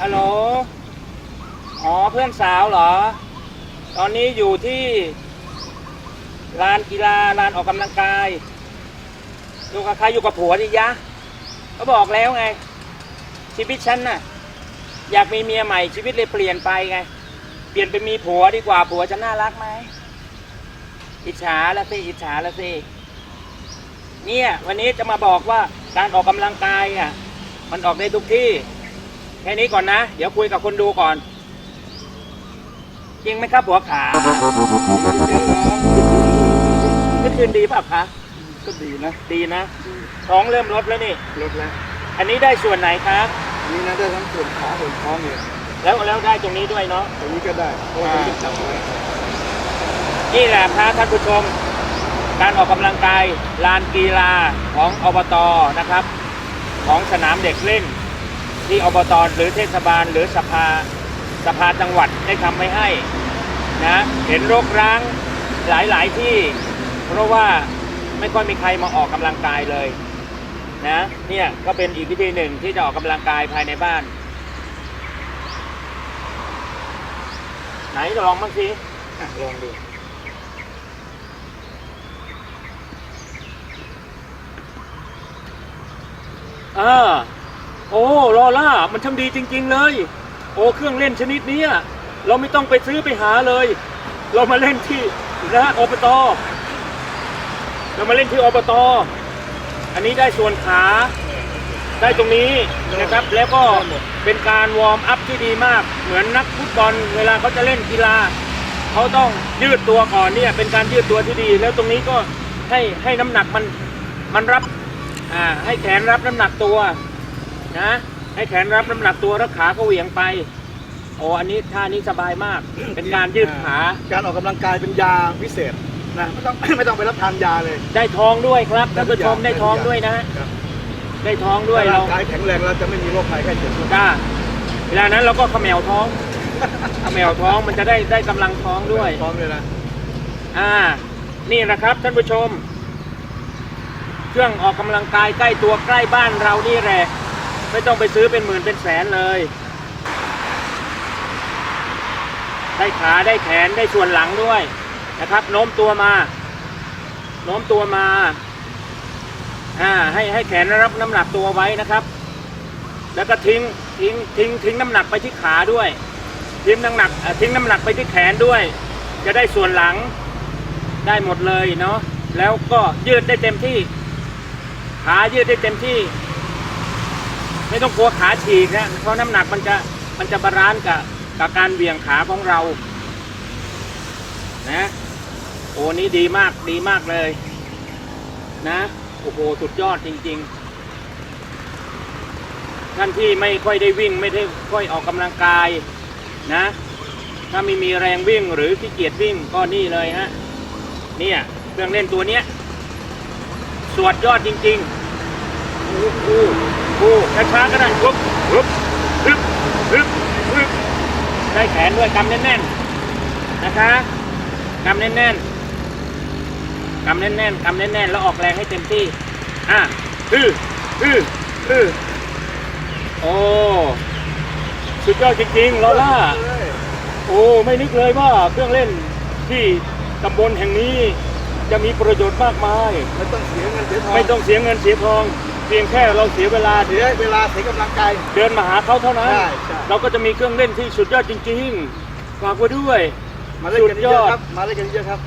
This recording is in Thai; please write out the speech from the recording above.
ฮัลโหล อ๋อเพื่อนสาวเหรอ ตอนนี้อยู่ที่ลานกีฬาลานออกกำลังกายอยู่กับใครอยู่กับผัวดิยะก็บอกแล้วไง ชีวิตฉันน่ะ อยากมีเมียใหม่ชีวิตเลยเปลี่ยนไปไง เปลี่ยนไปมีผัวดีกว่าผัวจะน่ารักไหมอิจฉาละสิอิจฉาละสิเนี่ยวันนี้จะมาบอกว่าการออกกำลังกายอะมันออกได้ทุกที่ ค่นี้ก่อนนะ เดี๋ยวคุยกับคนดูก่อน จริงไหมครับหัวขาเมื่อคืนดีเปล่ะคะ ก็ดีนะ ดีนะ ท้องเริ่มลดแล้วนี่ ลดแล้ว อันนี้ได้ส่วนไหนครับอันนี้นะได้ทั้งส่วนขาส่วนท้องเลยแล้วแล้วได้ตรงนี้ด้วยเนาะ ตรงนี้ก็ได้เพราะว่าตรงนี้จับไว้นี่แหละพระท่านผู้ชม การออกกำลังกายลานกีฬาของอบตนะครับ ของสนามเด็กเล่น ที่อบตหรือเทศบาลหรือสภาสภาจังหวัดได้ทำไว้ให้นะเห็นรกร้างหลายๆที่ เพราะว่าไม่ค่อยมีใครมาออกกำลังกายเลยนะเนี่ยก็เป็นอีกวิธีหนึ่งที่จะออกกำลังกายภายในบ้าน ไหนลองบ้างสิอ่ลองดูอ่า โอ้ลอล่ามันช่างดีจริง ๆ เลย โอ้เครื่องเล่นชนิดนี้เราไม่ต้องไปซื้อไปหาเลย เรามาเล่นที่นะอบตเรามาเล่นที่อบตอันนี้ได้ส่วนขา ได้ตรงนี้นะครับ แล้วก็เป็นการวอร์มอัพที่ดีมาก เหมือนนักฟุตบอลเวลาเขาจะเล่นกีฬาเขาต้องยืดตัวก่อนเนี่ย เป็นการยืดตัวที่ดี แล้วตรงนี้ก็ให้ให้น้ำหนักมันมันรับอ่าให้แขนรับน้ำหนักตัว นะ ให้แขนรับน้ำหนักตัวแล้วขาก็เหวี่ยงไป โอ้อันนี้ท่านี้สบายมาก เป็นการยืดขา การออกกำลังกายเป็นยาพิเศษนะไม่ต้อง ไม่ต้องไปรับทานยาเลยได้ท้องด้วยครับท่านผู้ชมได้ท้องด้วยนะครับได้ท้องด้วยถ้าเราร่างกายแข็งแรงเราจะไม่มีโรคภัยไข้เจ็บจ้าเวลานั้นเราก็เขมวท้องเขมวท้องมันจะได้ได้กำลังท้องด้วยท้องเลยนะ อ่า นี่นะครับท่านผู้ชม เครื่องออกกำลังกายใกล้ตัวใกล้บ้านเรานี่แหละ ไม่ต้องไปซื้อเป็นหมื่นเป็นแสนเลย ได้ขาได้แขนได้ส่วนหลังด้วยนะครับโน้มตัวมาโน้มตัวมาอ่าให้ให้แขนรับน้ำหนักตัวไว้นะครับ แล้วก็ทิ้งทิ้งทิ้งทิ้งน้ำหนักไปที่ขาด้วย ทิ้งน้ำหนักทิ้งน้ำหนักไปที่แขนด้วย จะได้ส่วนหลังได้หมดเลยเนาะแล้วก็ยืดได้เต็มที่ ขายืดได้เต็มที่ ไม่ต้องกลัวขาฉีกนะเพราะน้ำหนักมันจะมันจะบาลานซ์กับกับการเบี่ยงขาของเรานะโอ้นี่ดีมากดีมากเลย นะโอ้โหสุดยอดจริง ๆ ท่านที่ไม่ค่อยได้วิ่งไม่ได้ค่อยออกกำลังกายนะ ถ้าไม่มีแรงวิ่งหรือขี้เกียจวิ่งก็นี่เลยฮะเนี่ยเครื่องเล่นตัวเนี้ยสวดยอดจริงๆอู้อู้ อู้ช้าๆก็ได้ฮึบฮึบฮึบฮึบฮึบได้แขนด้วยกำแน่นๆนะคะกำแน่นๆกำแน่นๆกำแน่นๆแล้วออกแรงให้เต็มที่อะฮือฮือฮือโอ้สุดยอดจริงๆลอล่าเอ้ยโอ้ไม่นึกเลยว่าเครื่องเล่นที่ตำบลแห่งนี้จะมีประโยชน์มากมาย ไม่ต้องเสียเงินเสียทองไม่ต้องเสียเงินเสียทอง เพียงแค่เราเสียเวลาเสียเวลาเสียกำลังกายเดินมาหาเขาเท่านั้น ใช่ใช่ เราก็จะมีเครื่องเล่นที่สุดยอดจริงๆฝากไว้ด้วย มาเล่นกันเยอะๆครับ มาเล่นกันเยอะๆครับ